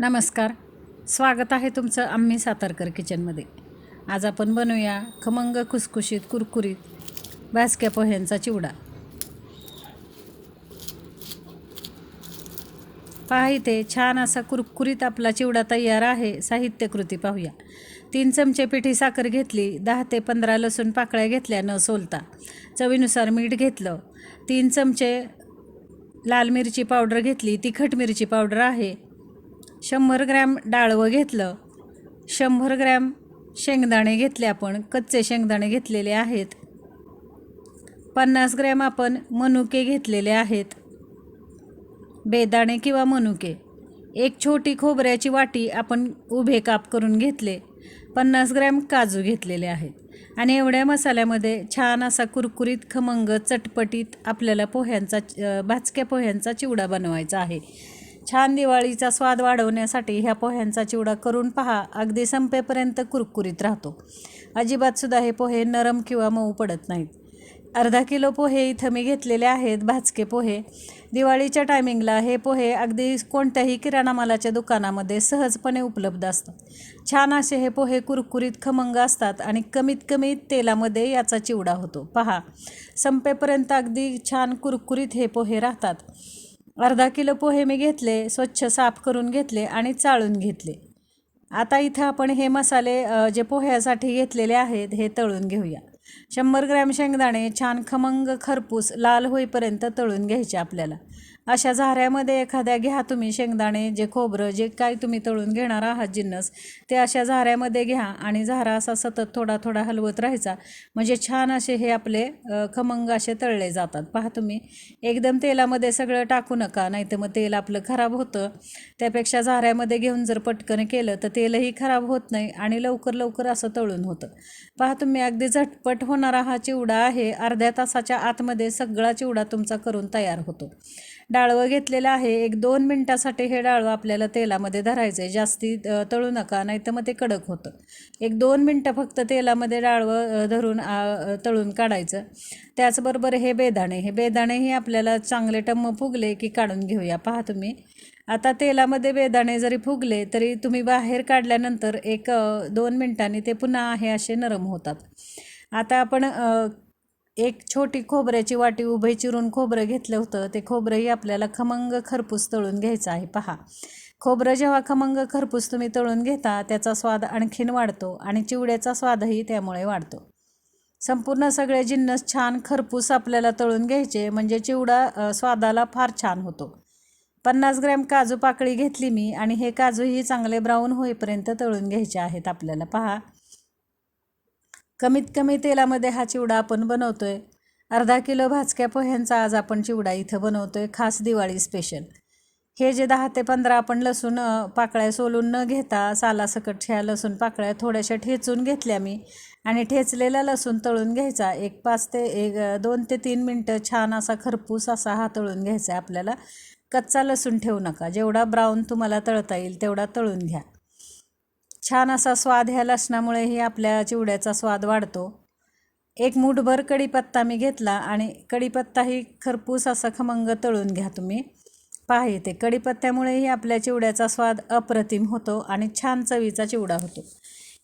नमस्कार. स्वागत आहे तुमचं आम्ही सातारकर किचनमध्ये. आज आपण बनवूया खमंग खुसखुशीत कुरकुरीत भाजक्या पोह्यांचा चिवडा. पहा इथे छान असा कुरकुरीत आपला चिवडा तयार आहे. साहित्यकृती पाहूया. तीन चमचे पिठी साखर घेतली दहा ते पंधरा लसूण पाकळ्या घेतल्या न सोलता. चवीनुसार मीठ घेतलं. तीन चमचे लाल मिरची पावडर घेतली तिखट मिरची पावडर आहे. शंभर ग्रॅम डाळवं घेतलं. शंभर ग्रॅम शेंगदाणे घेतले आपण. कच्चे शेंगदाणे घेतलेले आहेत. पन्नास ग्रॅम आपण मनुके घेतलेले आहेत. बेदाणे किंवा मनुके. एक छोटी खोबऱ्याची वाटी आपण उभे काप करून घेतले. पन्नास ग्रॅम काजू घेतलेले आहेत. आणि एवढ्या मसाल्यामध्ये छान असा कुरकुरीत खमंग चटपटीत आपल्याला पोह्यांचा भाजक्या पोह्यांचा चिवडा बनवायचा आहे. छान दिवाळीचा स्वाद वाढवण्यासाठी ह्या पोह्यांचा चिवडा करून पहा. अगदी संपेपर्यंत कुरकुरीत राहतो. अजिबातसुद्धा हे पोहे नरम किंवा मऊ पडत नाहीत. अर्धा किलो पोहे इथं मी घेतलेले आहेत भाजके पोहे. दिवाळीच्या टायमिंगला हे पोहे अगदी कोणत्याही किराणा मालाच्या दुकानामध्ये सहजपणे उपलब्ध असतात. छान असे हे पोहे कुरकुरीत खमंग असतात आणि कमीत कमी तेलामध्ये याचा चिवडा होतो. पहा. संपेपर्यंत अगदी छान कुरकुरीत हे पोहे राहतात. अर्धा किलो पोहे मी घेतले स्वच्छ साफ करून घेतले आणि चाळून घेतले. आता इथं आपण हे मसाले जे पोह्यासाठी घेतलेले आहेत हे तळून घेऊया. शंभर ग्रॅम शेंगदाणे छान खमंग खरपूस लाल होईपर्यंत तळून घ्यायचे आपल्याला. अशा झाऱ्यामध्ये एखाद्या घ्या तुम्ही शेंगदाणे जे खोबरं जे काय तुम्ही तळून घेणार आहात जिन्नस ते अशा झाऱ्यामध्ये घ्या आणि झारा असा सतत थोडा थोडा हलवत राहायचा. म्हणजे छान असे हे आपले खमंग असे तळले जातात. पहा तुम्ही एकदम तेलामध्ये सगळं टाकू नका नाही तर मग तेल आपलं खराब होतं. त्यापेक्षा झाऱ्यामध्ये घेऊन जर पटकन केलं तर तेलही खराब होत नाही आणि लवकर लवकर असं तळून होतं. पहा तुम्ही अगदी झटपट होणारा हा चिवडा आहे. अर्ध्या तासाच्या आतमध्ये सगळा चिवडा तुमचा करून तयार होतो. डाळवं घेतलेलं आहे. एक दोन मिनटासाठी हे डाळवं आपल्याला तेलामध्ये धरायचं आहे जास्ती तळू नका नाही तर मग ते कडक होतं. एक दोन मिनटं फक्त तेलामध्ये डाळवं धरून तळून काढायचं. त्याचबरोबर हे बेदाणे. हे बेदाणेही आपल्याला चांगले टम्म फुगले की काढून घेऊया. पहा तुम्ही. आता तेलामध्ये बेदाणे जरी फुगले तरी तुम्ही बाहेर काढल्यानंतर एक दोन मिनटांनी ते पुन्हा आहे असे नरम होतात. आता आपण एक छोटी खोबऱ्याची वाटी उभे चिरून खोबरं घेतलं होतं. ते खोबरंही आपल्याला खमंग खरपूस तळून घ्यायचं आहे. पहा. खोबरं जेव्हा खमंग खरपूस तुम्ही तळून घेता त्याचा स्वाद आणखीन वाढतो आणि चिवड्याचा स्वादही त्यामुळे वाढतो. संपूर्ण सगळे जिन्नस छान खरपूस आपल्याला तळून घ्यायचे म्हणजे चिवडा स्वादाला फार छान होतो. पन्नास ग्रॅम काजू पाकळी घेतली मी आणि हे काजूही चांगले ब्राऊन होईपर्यंत तळून घ्यायचे आहेत आपल्याला. पहा. कमीत कमी तेलामध्ये हा चिवडा आपण बनवतो आहे अर्धा किलो भाजक्या पोह्यांचा आज आपण चिवडा इथं बनवतो आहे खास दिवाळी स्पेशल हे जे दहा ते पंधरा आपण लसूण पाकळ्या सोलून न घेता सालासकट ह्या लसूण पाकळ्या थोड्याशा ठेचून घेतल्या मी. आणि ठेचलेला लसूण तळून घ्यायचा. एक पाच ते एक दोन ते तीन मिनटं छान असा खरपूस असा हा तळून घ्यायचा आहे आपल्याला. कच्चा लसूण ठेवू नका. जेवढा ब्राऊन तुम्हाला तळता येईल तेवढा तळून घ्या. छान असा स्वाद ह्या लसणामुळेही आपल्या चिवड्याचा स्वाद वाढतो. एक मूठभर कढीपत्ता मी घेतला आणि कडीपत्ताही खरपूस असा खमंग तळून घ्या तुम्ही. पहा येते कढीपत्त्यामुळेही आपल्या चिवड्याचा स्वाद अप्रतिम होतो आणि छान चवीचा चिवडा होतो.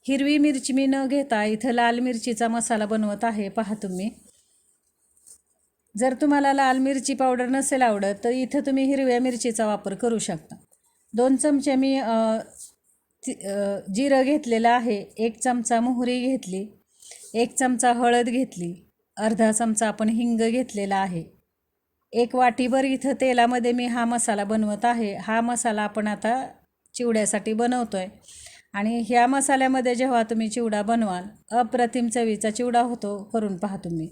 हिरवी मिरची मी न घेता इथं लाल मिरचीचा मसाला बनवत आहे पहा तुम्ही. जर तुम्हाला लाल मिरची पावडर नसेल आवडत तर इथं तुम्ही हिरव्या मिरचीचा वापर करू शकता. दोन चमचे मी जिरं घेतलेलं आहे एक चमचा मोहरी घेतली एक चमचा हळद घेतली अर्धा चमचा आपण हिंग घेतलेला आहे. एक वाटीभर इथं तेलामध्ये मी हा मसाला बनवत आहे. हा मसाला आपण आता चिवड्यासाठी बनवतो आहे आणि ह्या मसाल्यामध्ये जेव्हा तुम्ही चिवडा बनवाल अप्रतिम चवीचा चिवडा होतो करून पहा तुम्ही.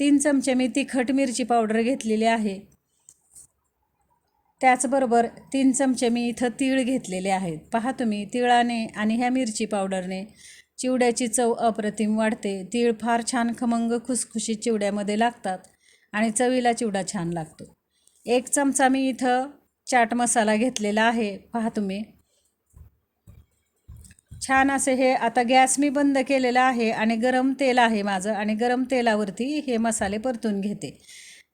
तीन चमचे मी तिखट मिरची पावडर घेतलेली आहे. त्याचबरोबर तीन चमचे मी इथं तीळ घेतलेले आहेत. पहा तुम्ही तिळाने आणि ह्या मिरची पावडरने चिवड्याची चव अप्रतिम वाढते. तीळ फार छान खमंग खुसखुशीत चिवड्यामध्ये लागतात आणि चवीला चिवडा छान लागतो. एक चमचा मी इथं चाट मसाला घेतलेला आहे. पहा तुम्ही. छान असे हे आता गॅस मी बंद केलेला आहे आणि गरम तेल आहे माझं आणि गरम तेलावरती हे मसाले परतून घेते.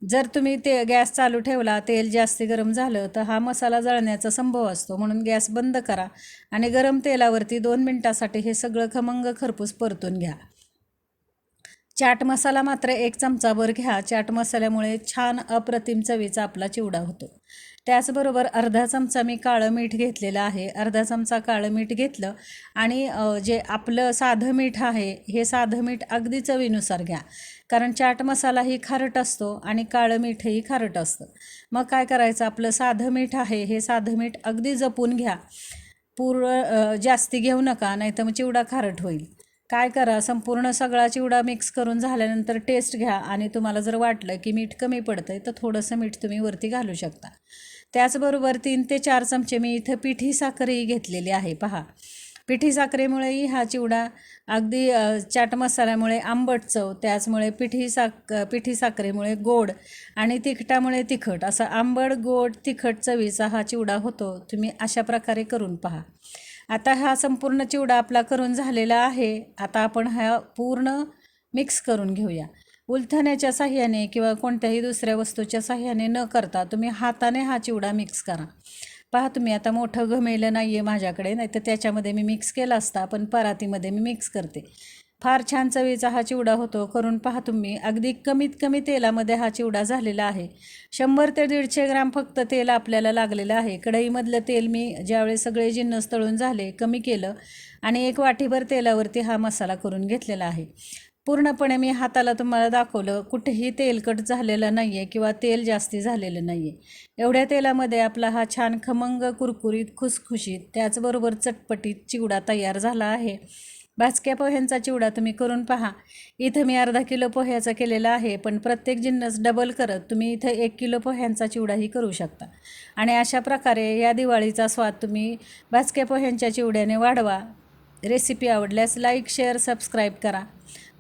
जर तुम्ही ते गॅस चालू ठेवला तेल जास्ती गरम झालं तर हा मसाला जळण्याचा संभव असतो. म्हणून गॅस बंद करा आणि गरम तेलावरती दोन मिनटासाठी हे सगळं खमंग खरपूस परतून घ्या. चाट मसाला मात्र एक चमचाभर घ्या. चाट मसाल्यामुळे छान अप्रतिम चवीचा आपला चिवडा होतो. त्याचबरोबर अर्धा चमचा मी काळं मीठ घेतलेलं आहे. अर्धा चमचा काळं मीठ घेतलं आणि जे आपलं साधं मीठ आहे हे साधं मीठ अगदी चवीनुसार घ्या. कारण चाट मसालाही खारट असतो आणि काळं मीठही खारट असतं. मग काय करायचं? आपलं साधं मीठ आहे हे साधं मीठ अगदी जपून घ्या. पूर्ण जास्ती घेऊ नका नाही तर मग चिवडा खारट होईल. काय करा संपूर्ण सगळा चिवडा मिक्स करून झाल्यानंतर टेस्ट घ्या. आणि तुम्हाला जर वाटलं की मीठ कमी पडतं आहे तर थोडंसं मीठ तुम्ही वरती घालू शकता. त्याचबरोबर तीन ते चार चमचे मी इथं पिठी साखरही घेतलेली आहे पहा. पिठी साखरेमुळेही हा चिवडा अगदी चाट मसाल्यामुळे आंबट चव त्याचमुळे पिठी साक पिठी साखरेमुळे गोड आणि तिखटामुळे तिखट. असा आंबट गोड तिखट चवीचा हा चिवडा होतो. तुम्ही अशा प्रकारे करून पहा. आता हा संपूर्ण चिवडा आपला करून झालेला आहे. आता आपण हा पूर्ण मिक्स करून घेऊया. उलथण्याच्या साह्याने किंवा कोणत्याही दुसऱ्या वस्तूच्या साह्याने न करता तुम्ही हाताने हा चिवडा मिक्स करा. पहा तुम्ही आता मोठं घमेलं नाही आहे माझ्याकडे नाही तर त्याच्यामध्ये मी मिक्स केला असता पण परातीमध्ये मी मिक्स करते. फार छान चवीचा हा चिवडा होतो. करून पहा तुम्ही. अगदी कमीत कमी तेलामध्ये हा चिवडा झालेला आहे. शंभर ते दीडशे ग्राम फक्त तेल आपल्याला लागलेलं आहे. कढईमधलं तेल मी ज्यावेळी सगळे जिन्नस तळून झाले कमी केलं आणि एक वाटीभर तेलावरती हा मसाला करून घेतलेला आहे. पूर्णपणे मी हाताला तुम्हाला दाखवलं कुठेही तेलकट झालेलं नाही आहे किंवा तेल जास्ती झालेलं नाही आहे एवढ्या तेलामध्ये आपला हा छान खमंग कुरकुरीत खुसखुशीत त्याचबरोबर चटपटीत चिवडा तयार झाला आहे. भाजक्या पोह्यांचा चिवडा तुम्ही करून पहा. इथं मी अर्धा किलो पोह्याचा केलेला आहे पण प्रत्येक जिन्नस डबल करत तुम्ही इथं एक किलो पोह्यांचा चिवडाही करू शकता. आणि अशा प्रकारे या दिवाळीचा स्वाद तुम्ही भाजक्या पोह्यांच्या चिवड्याने वाढवा. रेसिपी आवडल्यास लाईक शेअर सबस्क्राईब करा.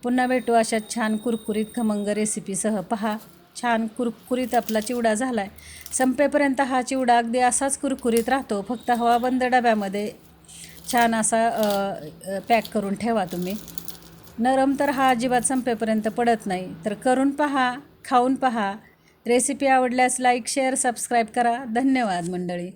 पुन्हा भेटू अशा छान कुरकुरीत खमंग रेसिपीसह. पहा छान कुरकुरीत आपला चिवडा झाला आहे संपेपर्यंत हा चिवडा अगदी असाच कुरकुरीत राहतो. फक्त हवाबंद डब्यामध्ये छान असा पॅक करून ठेवा तुम्ही. नरम तर हा अजिबात संपेपर्यंत पडत नाही. तर करून पहा खाऊन पहा. रेसिपी आवडल्यास लाईक शेअर सबस्क्राईब करा. धन्यवाद मंडळी.